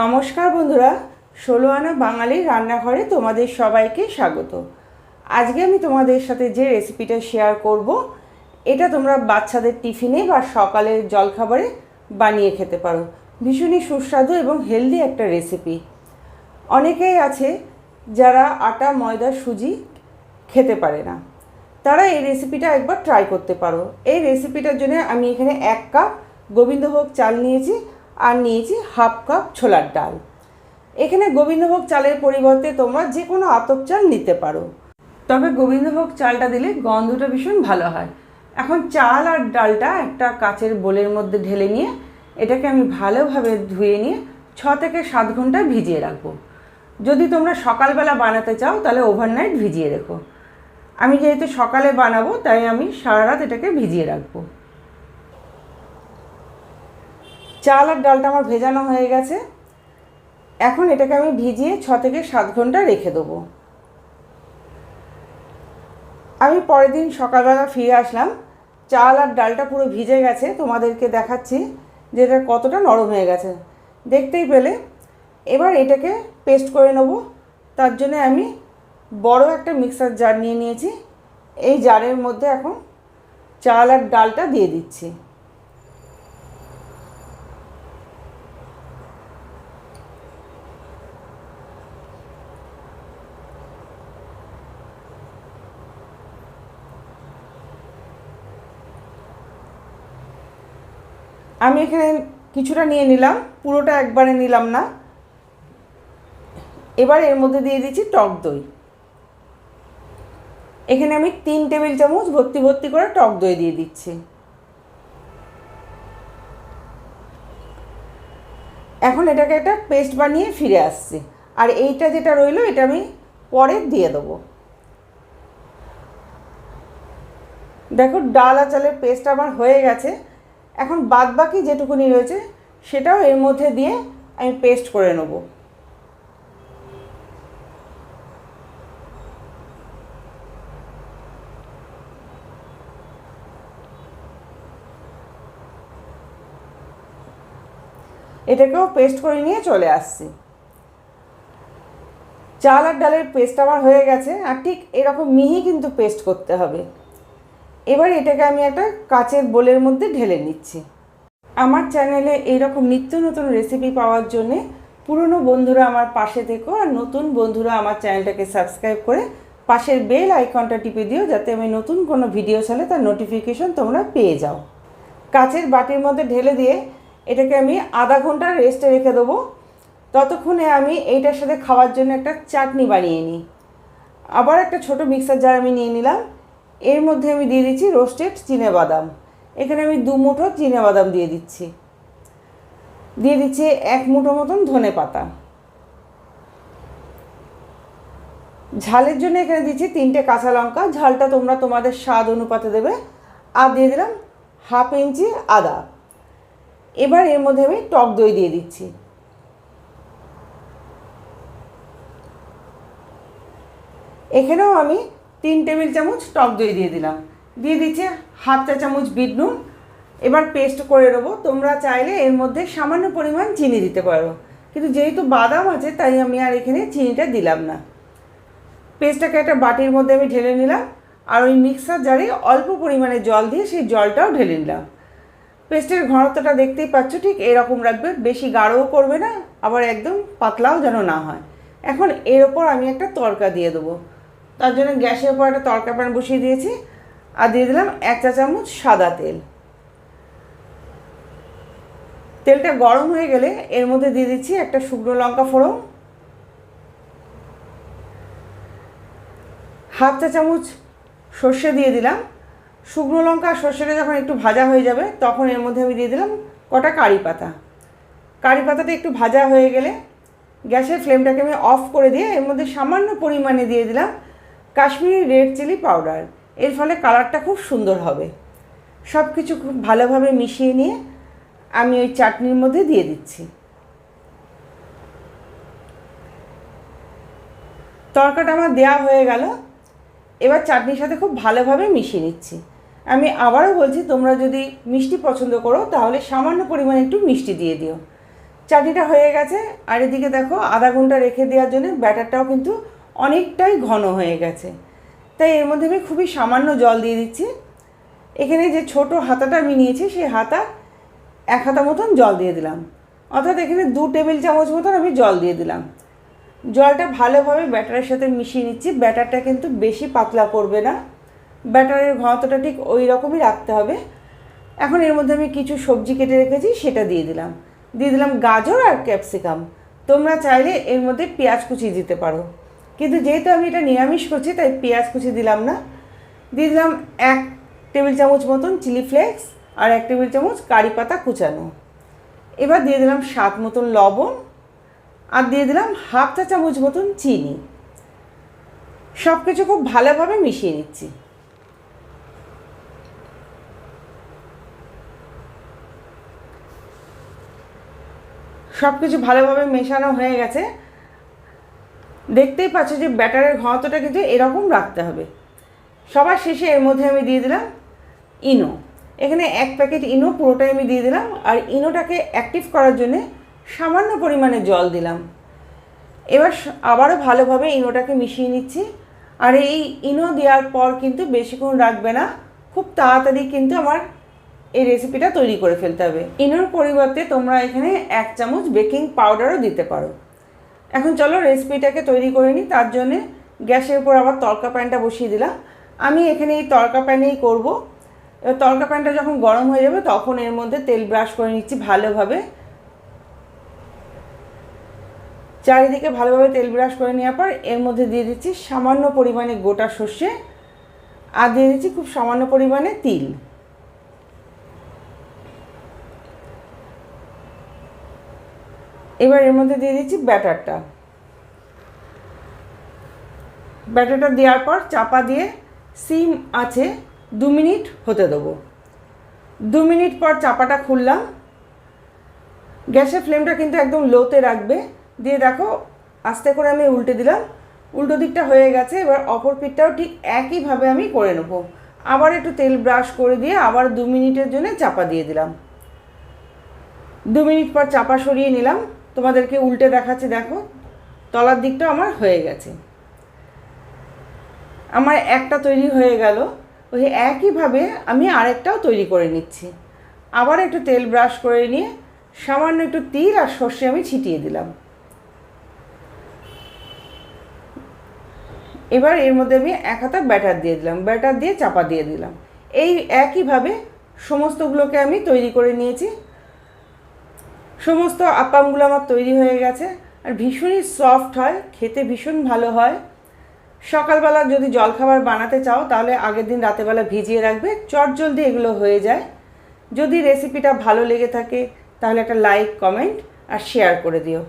নমস্কার বন্ধুরা ষোলো আনা বাঙালির রান্নাঘরে তোমাদের সবাইকে স্বাগত। আজকে আমি তোমাদের সাথে যে রেসিপিটা শেয়ার করব, এটা তোমরা বাচ্চাদের টিফিনে বা সকালের জলখাবারে বানিয়ে খেতে পারো। ভীষণই সুস্বাদু এবং হেলদি একটা রেসিপি অনেকেই আছে যারা আটা, ময়দা, সুজি খেতে পারে না। তারা এই রেসিপিটা একবার ট্রাই করতে পারো। এই রেসিপিটার জন্য আমি এখানে এক কাপ গোবিন্দভোগ চাল নিয়েছি আর নিয়েছি হাফ কাপ ছোলার ডাল। এখানে গোবিন্দভোগ চালের পরিবর্তে তোমরা যে কোনো আতপ চাল নিতে পারো। তবে গোবিন্দভোগ চালটা দিলে গন্ধটা ভীষণ ভালো হয়। এখন চাল আর ডালটা একটা কাচের বোলের মধ্যে ঢেলে নিয়ে এটাকে আমি ভালোভাবে ধুয়ে নিয়ে ছ থেকে সাত ঘণ্টা ভিজিয়ে রাখব। যদি তোমরা সকালবেলা বানাতে চাও তাহলে ওভারনাইট ভিজিয়ে রেখো। আমি যেহেতু সকালে বানাবো তাই আমি সারা রাত এটাকে ভিজিয়ে রাখব। চাল আর ডালটা আমার ভেজানো হয়ে গেছে। এখন এটাকে আমি ভিজিয়ে ছ থেকে সাত ঘণ্টা রেখে দেবো। আমি পরের দিন সকালবেলা ফিরে আসলাম। চাল আর ডালটা পুরো ভিজে গেছে। তোমাদেরকে দেখাচ্ছি যে এটা কতটা নরম হয়ে গেছে। দেখতেই পেলে। এবার এটাকে পেস্ট করে নেব। তার জন্য আমি বড় একটা মিক্সার জার নিয়ে নিয়েছি। এই জারের মধ্যে এখন চাল আর ডালটা দিয়ে দিচ্ছি। আমি এখানে কিছুটা নিয়ে নিলাম, পুরোটা একবারে নিলাম না। এবার এর মধ্যে দিয়ে দিচ্ছি টক দই। এখানে আমি তিন টেবিল চামচ ভর্তি ভর্তি করে টক দই দিয়ে দিচ্ছি। এখন এটাকে একটা পেস্ট বানিয়ে ফিরে আসছি। আর এইটা যেটা রইল, এটা আমি পরে দিয়ে দেবো। দেখো, ডাল আর চালের পেস্ট আমার হয়ে গেছে। এখন বাদ বাকি যেটুকুনি রয়েছে, সেটাও এর মধ্যে দিয়ে আমি পেস্ট করে নেব। এটাকেও পেস্ট করে নিয়ে চলে আসছি। চাল আর ডালের পেস্ট আমার হয়ে গেছে, আর ঠিক এরকম মিহি কিন্তু পেস্ট করতে হবে। এবার এটাকে আমি একটা কাচের বোলের মধ্যে ঢেলে নিচ্ছি। আমার চ্যানেলে এইরকম নিত্য নতুন রেসিপি পাওয়ার জন্যে পুরনো বন্ধুরা আমার পাশে থেকো আর নতুন বন্ধুরা আমার চ্যানেলটাকে সাবস্ক্রাইব করে পাশের বেল আইকনটা টিপে দিও যাতে আমি নতুন কোনো ভিডিও ছাড়লে তার নোটিফিকেশন তোমরা পেয়ে যাও। কাচের বাটির মধ্যে ঢেলে দিয়ে এটাকে আমি আধা ঘণ্টা রেস্টে রেখে দেবো। ততক্ষণে আমি এইটার সাথে খাওয়ার জন্য একটা চাটনি বানিয়ে নিই। আবার একটা ছোট মিক্সার জার আমি নিয়ে নিলাম। এর মধ্যে আমি দিয়ে দিচ্ছি রোস্টেড বাদাম। এখানে আমি দু মুঠো বাদাম দিয়ে দিচ্ছি। দিয়ে দিচ্ছি এক মুঠো মতন ধনে পাতা। ঝালের জন্য এখানে দিচ্ছি তিনটে কাঁচা লঙ্কা। ঝালটা তোমরা তোমাদের স্বাদ অনুপাতে দেবে। আর দিয়ে দিলাম হাফ ইঞ্চি আদা। এবার এর মধ্যে আমি টক দই দিয়ে দিচ্ছি। এখানেও আমি তিন টেবিল চামচ টক দই দিয়ে দিলাম। দিয়ে দিচ্ছে হাফ চা চামচ বিট নুন। এবার পেস্ট করে নেব। তোমরা চাইলে এর মধ্যে সামান্য পরিমাণ চিনি দিতে পারো। কিন্তু যেহেতু বাদাম আছে, তাই আমি আর এখানে চিনিটা দিলাম না। পেস্টটাকে একটা বাটির মধ্যে আমি ঢেলে নিলাম। আর ওই মিক্সার জারে অল্প পরিমাণে জল দিয়ে সেই জলটাও ঢেলে নিলাম। পেস্টের ঘনত্বটা দেখতেই পাচ্ছ, ঠিক এরকম রাখবে। বেশি গাঢ়ও করবে না, আবার একদম পাতলাও যেন না হয়। এখন এর ওপর আমি একটা তড়কা দিয়ে দেবো। তার জন্য গ্যাসের উপর একটা তড়কা প্যান বসিয়ে দিয়েছি আর দিয়ে দিলাম এক চা চামচ সাদা তেল। তেলটা গরম হয়ে গেলে এর মধ্যে দিয়ে দিচ্ছি একটা শুকনো লঙ্কা ফোড়ন, হাফ চা চামচ সর্ষে দিয়ে দিলাম। শুকনো লঙ্কা আর সর্ষেটা যখন একটু ভাজা হয়ে যাবে তখন এর মধ্যে আমি দিয়ে দিলাম কটা কারি পাতা। কারি পাতাটা একটু ভাজা হয়ে গেলে গ্যাসের ফ্লেমটাকে আমি অফ করে দিয়ে এর মধ্যে সামান্য পরিমাণে দিয়ে দিলাম কাশ্মীরি রেড চিলি পাউডার। এর ফলে কালারটা খুব সুন্দর হবে। সব কিছু খুব ভালোভাবে মিশিয়ে নিয়ে আমি ওই চাটনির মধ্যে দিয়ে দিচ্ছি। তরকাটা আমার দেওয়া হয়ে গেল। এবার চাটনির সাথে খুব ভালোভাবে মিশিয়ে নিচ্ছি। আমি আবারও বলছি, তোমরা যদি মিষ্টি পছন্দ করো, তাহলে সামান্য পরিমাণে একটু মিষ্টি দিয়ে দিও। চাটনিটা হয়ে গেছে। আর এদিকে দেখো, আধা ঘণ্টা রেখে দেওয়ার জন্য ব্যাটারটাও কিন্তু অনেকটাই ঘন হয়ে গেছে। তাই এর মধ্যে আমি খুবই সামান্য জল দিয়ে দিচ্ছি। এখানে যে ছোট হাতাটা আমি নিয়েছি, সেই হাতা এক হাতা মতন জল দিয়ে দিলাম। অর্থাৎ এখানে দু টেবিল চামচ মতন আমি জল দিয়ে দিলাম। জলটা ভালোভাবে ব্যাটারের সাথে মিশিয়ে নিচ্ছি। ব্যাটারটা কিন্তু বেশি পাতলা করবে না। ব্যাটারের ঘনত্বটা ঠিক ওই রকমই রাখতে হবে। এখন এর মধ্যে আমি কিছু সবজি কেটে রেখেছি, সেটা দিয়ে দিলাম। দিয়ে দিলাম গাজর আর ক্যাপসিকাম। তোমরা চাইলে এর মধ্যে পেঁয়াজ কুচি দিতে পারো। কিন্তু যেহেতু আমি এটা নিরামিষ করছি, তাই পেঁয়াজ কুচি দিলাম না। দিয়ে দিলাম এক টেবিল চামচ মতন চিলি ফ্লেক্স আর এক টেবিল চামচ কারি পাতা কুচানো। এবার দিয়ে দিলাম স্বাদ মতন লবণ আর দিয়ে দিলাম হাফ চা চামচ মতন চিনি। সব কিছু খুব ভালোভাবে মিশিয়ে নিচ্ছি। সব কিছু ভালোভাবে মেশানো হয়ে গেছে। দেখতেই পাচ্ছ যে ব্যাটারের ঘনত্বটা কিন্তু এরকম রাখতে হবে। সবার শেষে এর মধ্যে আমি দিয়ে দিলাম ইনো। এখানে এক প্যাকেট ইনো পুরোটাই আমি দিয়ে দিলাম আর ইনোটাকে অ্যাক্টিভ করার জন্যে সামান্য পরিমাণে জল দিলাম। এবার আবারও ভালোভাবে ইনোটাকে মিশিয়ে নিচ্ছি আর এই ইনো দেওয়ার পর কিন্তু বেশিক্ষণ রাখবে না। খুব তাড়াতাড়ি কিন্তু আমার এই রেসিপিটা তৈরি করে ফেলতে হবে। ইনোর পরিবর্তে তোমরা এখানে এক চামচ বেকিং পাউডারও দিতে পারো। এখন চলো রেসিপিটাকে তৈরি করে নিই তার জন্যে গ্যাসের উপর আবার তড়কা প্যানটা বসিয়ে দিলাম। আমি এখানে এই তড়কা প্যানেই করব। তড়কা প্যানটা যখন গরম হয়ে যাবে, তখন এর মধ্যে তেল ব্রাশ করে নিচ্ছি ভালোভাবে। চারিদিকে ভালোভাবে তেল ব্রাশ করে নেওয়ার পর এর মধ্যে দিয়ে দিচ্ছি সামান্য পরিমাণে গোটা সর্ষে, আর দিয়ে দিচ্ছি খুব সামান্য পরিমাণে তিল। এবার এর মধ্যে দিয়ে দিচ্ছি ব্যাটারটা। ব্যাটারটা দেওয়ার পর চাপা দিয়ে সিম আছে, দু মিনিট হতে দেবো। দু মিনিট পর চাপাটা খুললাম। গ্যাসের ফ্লেমটা কিন্তু একদম লোতে রাখবে। দিয়ে দেখো, আস্তে করে আমি উল্টে দিলাম। উল্টো দিকটা হয়ে গেছে, এবার অপর পিঠটাও ঠিক একইভাবে আমি করে নেব। আবার একটু তেল ব্রাশ করে দিয়ে আবার দু মিনিটের জন্য চাপা দিয়ে দিলাম। দু মিনিট পর চাপা সরিয়ে নিলাম। তোমাদেরকে উল্টে দেখাচ্ছি, দেখো। তলার দিকটা আমার হয়ে গেছে। আমার একটা তৈরি হয়ে গেল। ওই একইভাবে আমি আরেকটাও তৈরি করে নিচ্ছি। আবার একটু তেল ব্রাশ করে নিয়ে সামান্য একটু তিল আর সর্ষে আমি ছিটিয়ে দিলাম। এবার এর মধ্যে আমি এক হাতা ব্যাটার দিয়ে দিলাম, ব্যাটার দিয়ে চাপা দিয়ে দিলাম। এই একইভাবে সমস্তগুলোকে আমি তৈরি করে নিয়েছি। সমস্ত আপামগুলো আমার তৈরি হয়ে গেছে। আর ভীষণই সফট হয়, খেতে ভীষণ ভালো হয়। সকালবেলা যদি জলখাবার বানাতে চাও, তাহলে আগের দিন রাতেবেলা ভিজিয়ে রাখবে চট জলদি এগুলো হয়ে যায়। যদি রেসিপিটা ভালো লেগে থাকে, তাহলে একটা লাইক কমেন্ট আর শেয়ার করে দিও।